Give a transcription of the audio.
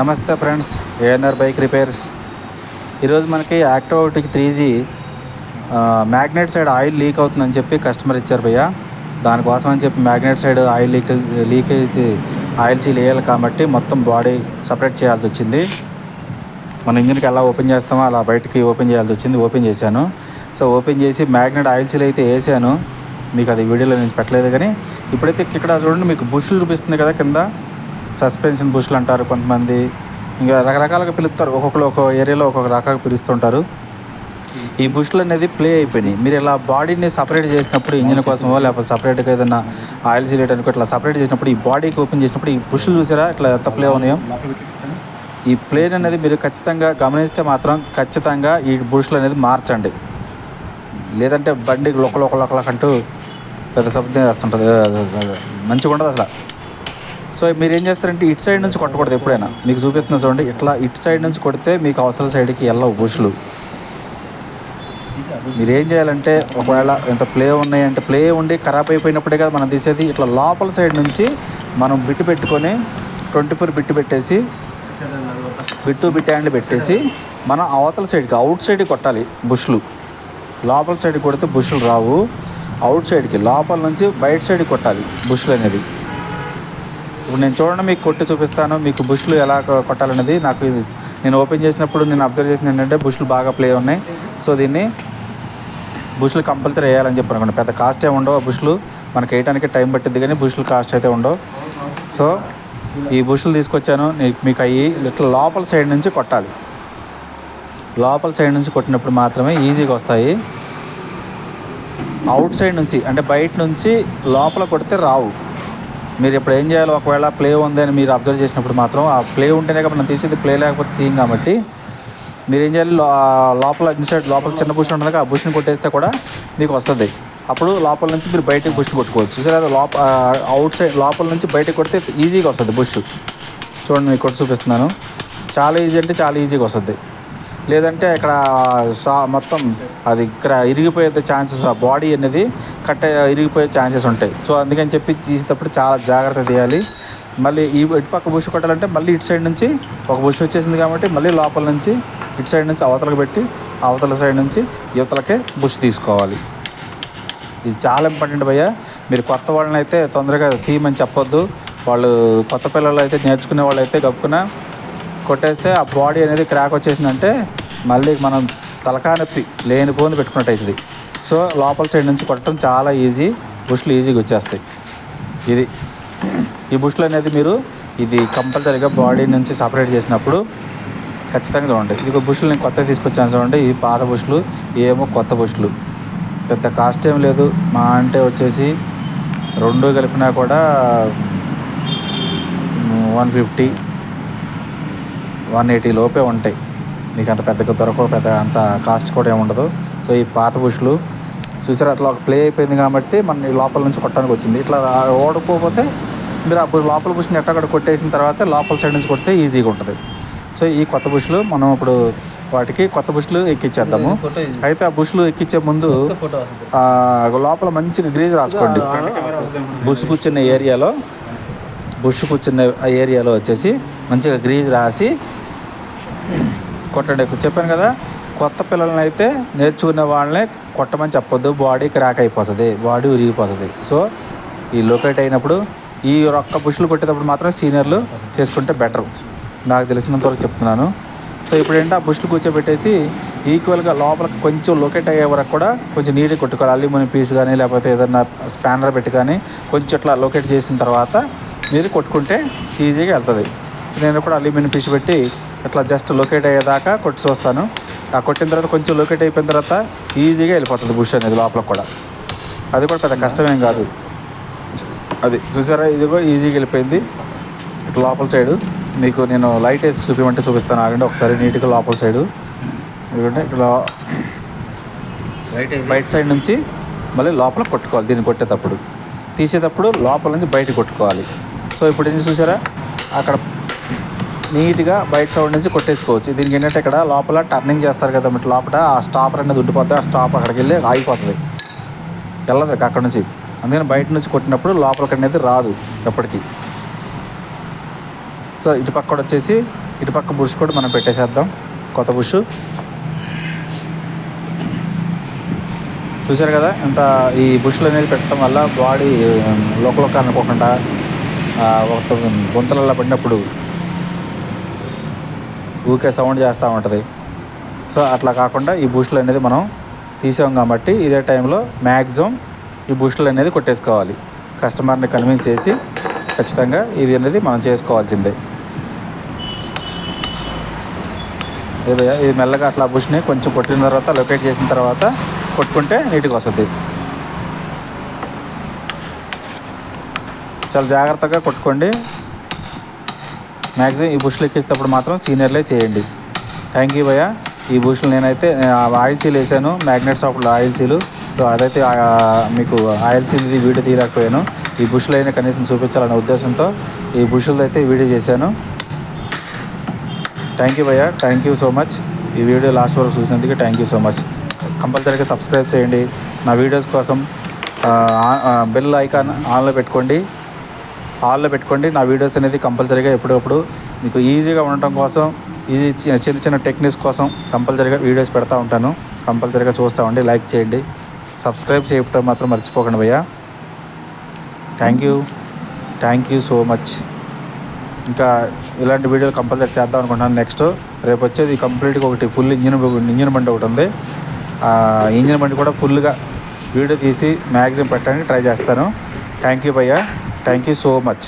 నమస్తే friends ANR bike repairs ఈరోజు మనకి యాక్టివ్ ఒకటికి three G magnet side oil leak అవుతుందని చెప్పి కస్టమర్ ఇచ్చారు భయ్య. దానికోసం అని చెప్పి magnet side oil leak leakage oil seal వేయాలి కాబట్టి మొత్తం బాడీ సపరేట్ చేయాల్సి వచ్చింది. మన ఇంజిన్కి ఎలా ఓపెన్ చేస్తామో అలా బయటికి ఓపెన్ చేయాల్సి వచ్చింది ఓపెన్ చేశాను. సో ఓపెన్ చేసి మ్యాగ్నెట్ ఆయిల్ సీల్ అయితే వేసాను. మీకు అది వీడియోలో నేను పెట్టలేదు కానీ ఇప్పుడైతే ఇక్కడ చూడండి మీకు బుష్లు చూపిస్తుంది కదా కింద. సస్పెన్షన్ బుష్లు అంటారు కొంతమంది. ఇంకా రకరకాలుగా పిలుస్తారు. ఒక్కొక్కరు ఒక్కొక్క ఏరియాలో ఒక్కొక్క రకంగా పిలుస్తుంటారు. ఈ బుష్లు అనేది ప్లే అయిపోయినాయి. మీరు ఇలా బాడీని సపరేట్ చేసినప్పుడు ఇంజిన్ కోసమో లేకపోతే సపరేట్గా ఏదైనా ఆయిల్ సీలేట్ అనుకో ఇట్లా సపరేట్ చేసినప్పుడు ఈ బాడీకి ఓపెన్ చేసినప్పుడు ఈ బుష్లు చూసారా? ఇట్లా ఎంత ప్లే ఉన్నాయో. ఈ ప్లేన్ అనేది మీరు ఖచ్చితంగా గమనిస్తే మాత్రం ఖచ్చితంగా ఈ బుష్లు అనేది మార్చండి. లేదంటే బండి లొక్క లొక్క లొక్కలకంటూ పెద్ద శబ్దం చేస్తుంటుంది. మంచిగా ఉండదు అసలు. సో మీరు ఏం చేస్తారంటే ఇటు సైడ్ నుంచి కొట్టకూడదు ఎప్పుడైనా. మీకు చూపిస్తున్నా చూడండి ఇట్లా ఇటు సైడ్ నుంచి కొడితే మీకు అవతల సైడ్కి వెళ్ళవు బుష్లు మీరు ఏం చేయాలంటే ఒకవేళ ఎంత ప్లే ఉన్నాయంటే ప్లే ఉండి ఖరాబ్ అయిపోయినప్పుడే కదా మనం తీసేది ఇట్లా లోపల సైడ్ నుంచి మనం బిట్టు పెట్టుకొని ట్వంటీ ఫోర్ బిట్టు పెట్టేసి బిట్టు బిట్ హ్యాండ్లు పెట్టేసి మనం అవతల సైడ్కి అవుట్ సైడ్కి కొట్టాలి బుష్లు లోపల సైడ్కి కొడితే బుష్లు రావు అవుట్ సైడ్కి లోపల నుంచి బయట సైడ్కి కొట్టాలి బుష్లు అనేది. ఇప్పుడు నేను చూడండి మీకు కొట్టి చూపిస్తాను మీకు బుష్లు ఎలా కొట్టాలనేది. నాకు ఇది నేను ఓపెన్ చేసినప్పుడు నేను అబ్జర్వ్ చేసింది ఏంటంటే బుష్లు బాగా ప్లే ఉన్నాయి. సో దీన్ని బుష్లు కంపల్సరీ వేయాలని చెప్పి అనుకోండి. పెద్ద కాస్ట్ ఏమి ఉండవు ఆ బుష్లు. మనకి వేయడానికి టైం పట్టింది కానీ బుష్లు కాస్ట్ అయితే ఉండవు. సో ఈ బుష్లు తీసుకొచ్చాను. మీకు అవి ఇట్లా లోపల సైడ్ నుంచి కొట్టాలి. లోపల సైడ్ నుంచి కొట్టినప్పుడు మాత్రమే ఈజీగా వస్తాయి. అవుట్ సైడ్ నుంచి అంటే బయట నుంచి లోపల కొడితే రావు. మీరు ఇప్పుడు ఏం చేయాలి ఒకవేళ ప్లే ఉంది అని మీరు అబ్జర్వ్ చేసినప్పుడు మాత్రం ఆ ప్లే ఉంటేనే కాబట్టి మనం తీసేది ప్లే లేకపోతే తీయం కాబట్టి మీరు ఏం చేయాలి లోపల ఇన్సైడ్ లోపల చిన్న బుష్ ఉంటుంది ఆ బుష్ని కొట్టేస్తే కూడా మీకు వస్తుంది. అప్పుడు లోపల నుంచి మీరు బయటకు బుష్ కొట్టుకోవచ్చు. సరే అది లోప అవుట్ సైడ్ లోపల నుంచి బయటకు కొడితే ఈజీగా వస్తుంది బుష్ చూడండి మీకు కొట్టి చూపిస్తున్నాను. చాలా ఈజీ అంటే చాలా ఈజీగా వస్తుంది. లేదంటే ఇక్కడ సా మొత్తం అది ఇక్కడ ఇరిగిపోయే ఛాన్సెస్ ఆ బాడీ అనేది కట్ ఇరిగిపోయే ఛాన్సెస్ ఉంటాయి. సో అందుకని చెప్పి తీసేటప్పుడు చాలా జాగ్రత్త తీయాలి. మళ్ళీ ఈ ఇటు పక్క బుష్ కొట్టాలంటే మళ్ళీ ఇటు సైడ్ నుంచి ఒక బుష్ వచ్చేసింది కాబట్టి మళ్ళీ లోపల నుంచి ఇటు సైడ్ నుంచి అవతలకు పెట్టి అవతల సైడ్ నుంచి యువతలకే బుష్ తీసుకోవాలి. ఇది చాలా ఇంపార్టెంట్ భయ్య. మీరు కొత్త వాళ్ళని అయితే తొందరగా తీయమని చెప్పొద్దు. వాళ్ళు కొత్త పిల్లలు అయితే నేర్చుకునే వాళ్ళు అయితే గప్పుకున్న కొట్టేస్తే ఆ బాడీ అనేది క్రాక్ వచ్చేసిందంటే మళ్ళీ మనం తలకా నొప్పి లేని పోని పెట్టుకున్నట్టు అవుతుంది సో లోపల సైడ్ నుంచి కొట్టడం చాలా ఈజీ బుష్లు ఈజీగా వచ్చేస్తాయి. ఇది. ఈ బుష్లు అనేది మీరు ఇది కంపల్సరీగా బాడీ నుంచి సపరేట్ చేసినప్పుడు ఖచ్చితంగా చూడండి. ఇది బుష్లు నేను కొత్తగా తీసుకొచ్చాను చూడండి. ఈ పాత బుష్లు ఏమో కొత్త బుష్లు. పెద్ద కాస్ట్ ఏం లేదు. మా అంటే వచ్చేసి రెండు కలిపినా కూడా వన్ ఫిఫ్టీ వన్ ఎయిటీ లోపే ఉంటాయి. మీకు అంత పెద్దగా దొరకవు పెద్ద అంత కాస్ట్ కూడా ఏమి ఉండదు. సో ఈ పాత బుష్లు చూసారు? అట్లా ఒక ప్లే అయిపోయింది కాబట్టి మన ఈ లోపల నుంచి కొట్టడానికి వచ్చింది. ఇట్లా ఓడిపోతే మీరు ఆ లోపల బుష్ని ఎట్టక్కడ కొట్టేసిన తర్వాత లోపల సైడ్ నుంచి కొడితే ఈజీగా ఉంటుంది. సో ఈ కొత్త బుష్లు మనం ఇప్పుడు వాటికి కొత్త బుష్లు ఇది. అయితే ఆ బుష్లు ఎక్కించే ముందు లోపల మంచిగా గ్రీజ్ రాసుకోండి. బుష్ కూర్చున్న ఏరియాలో బుష్ కూర్చున్న ఏరియాలో వచ్చేసి మంచిగా గ్రీజ్ రాసి కొట్టడానికి చెప్పాను కదా కొత్త పిల్లల్ని అయితే నేర్చుకునే వాళ్ళనే కొట్టమని చెప్పొద్దు. బాడీ క్రాక్ అయిపోతుంది బాడీ ఉరిగిపోతుంది. సో ఈ లొకేట్ అయినప్పుడు ఈ ఒక్క బుష్లు కొట్టేటప్పుడు మాత్రం సీనియర్లు చేసుకుంటే బెటర్. నాకు తెలిసినంతవరకు చెప్తున్నాను. సో ఇప్పుడు ఏంటంటే ఆ బుష్లు కూర్చోబెట్టేసి ఈక్వల్గా లోపల కొంచెం లొకేట్ అయ్యే వరకు కూడా కొంచెం నీట్గా కొట్టుకోవాలి. అల్యూమినియం పీస్ కానీ లేకపోతే ఏదైనా స్పానర్ పెట్టి కానీ కొంచెం ఇట్లా లొకేట్ చేసిన తర్వాత మీరు కొట్టుకుంటే ఈజీగా వెళ్తుంది. నేను కూడా అల్యూమినియం పీస్ పెట్టి ఇట్లా జస్ట్ లొకేట్ అయ్యేదాకా కొట్టి చూస్తాను ఆ కొట్టిన తర్వాత కొంచెం లొకేట్ అయిపోయిన తర్వాత ఈజీగా వెళ్ళిపోతుంది బుష్ అనేది లోపల కూడా. అది కూడా పెద్ద కష్టమేం కాదు. అది చూసారా? ఇది కూడా ఈజీగా వెళ్ళిపోయింది. ఇట్లా లోపల సైడు మీకు నేను లైట్ వేసి చూపించమంటే చూపిస్తాను. ఆగండి ఒకసారి నీట్గా లోపల సైడు ఎందుకంటే ఇట్లా రైట్ బయట సైడ్ నుంచి మళ్ళీ లోపల కొట్టుకోవాలి దీన్ని కొట్టేటప్పుడు. తీసేటప్పుడు లోపల నుంచి బయట కొట్టుకోవాలి. సో ఇప్పుడు ఏం చూసారా? అక్కడ నీట్గా బయట సైడ్ నుంచి కొట్టేసుకోవచ్చు. దీనికి ఏంటంటే ఇక్కడ లోపల టర్నింగ్ చేస్తారు కదా మీరు లోపల ఆ స్టాపర్ అనేది ఉండిపోద్ది ఆ స్టాప్ అక్కడికి వెళ్ళి ఆగిపోతుంది. వెళ్ళదు అక్కడ నుంచి. అందుకని బయట నుంచి కొట్టినప్పుడు లోపలికి అనేది రాదు ఎప్పటికీ. సో ఇటుపక్క కూడా వచ్చేసి ఇటుపక్క బుష్ కూడా మనం పెట్టేసేద్దాం. కొత్త బుష్. చూశారు కదా ఇంత ఈ బుష్లు అనేది పెట్టడం వల్ల బాడీ లోకలోక అనుకోకుండా ఒక గుంతలలో పడినప్పుడు ఊకే సౌండ్ చేస్తూ ఉంటుంది. సో అట్లా కాకుండా ఈ బూస్టులు అనేది మనం తీసాం కాబట్టి ఇదే టైంలో మ్యాక్సిమం ఈ బూస్టులు అనేది కొట్టేసుకోవాలి. కస్టమర్ని కన్విన్స్ చేసి ఖచ్చితంగా ఇది అనేది మనం చేసుకోవాల్సిందే. ఇది ఇది మెల్లగా అట్లా బుష్ని కొంచెం కొట్టిన తర్వాత లొకేట్ చేసిన తర్వాత కొట్టుకుంటే నీట్గా వస్తుంది. చాలా జాగ్రత్తగా కొట్టుకోండి. మ్యాక్సిమం ఈ బుష్లు ఎక్కిస్తేప్పుడు మాత్రం సీనియర్లే చేయండి. థ్యాంక్ యూ భయ్య. ఈ బుష్లు నేనైతే ఆయిల్ సీల్ వేసాను మ్యాగ్నెట్ షాప్లో ఆయిల్ సీలు. సో అదైతే మీకు ఆయిల్ సీల్ ఇది వీడియో తీయలేకపోయాను. ఈ బుష్లు అయినా కనీసం చూపించాలనే ఉద్దేశంతో ఈ బుష్లతో అయితే వీడియో చేశాను. థ్యాంక్ యూ భయ్య. థ్యాంక్ యూ సో మచ్ ఈ వీడియో లాస్ట్ వరకు చూసినందుకు థ్యాంక్ యూ సో మచ్ కంపల్సరీగా సబ్స్క్రైబ్ చేయండి. నా వీడియోస్ కోసం బెల్ ఐకాన్ ఆన్లో పెట్టుకోండి. హాల్లో పెట్టుకోండి. నా వీడియోస్ అనేది కంపల్సరీగా ఎప్పుడప్పుడు మీకు ఈజీగా ఉండటం కోసం ఈజీ చిన్న చిన్న టెక్నిక్స్ కోసం కంపల్సరీగా వీడియోస్ పెడతా ఉంటాను. కంపల్సరీగా చూస్తూ ఉండి లైక్ చేయండి. సబ్స్క్రైబ్ చేయటం మాత్రం మర్చిపోకండి భయ్యా. Thank you thank you so much ఇంకా ఇలాంటి వీడియోలు కంపల్సరీ చేద్దాం అనుకుంటున్నాను. నెక్స్ట్ రేపు వచ్చేది కంప్లీట్గా ఒకటి ఫుల్ ఇంజిన్ ఇంజిన్ బండి ఒకటి ఉంది. ఆ ఇంజిన్ బండి కూడా ఫుల్గా వీడియో తీసి మ్యాక్సిమం పెట్టడానికి ట్రై చేస్తాను. థ్యాంక్ యూ భయ్యా. Thank you so much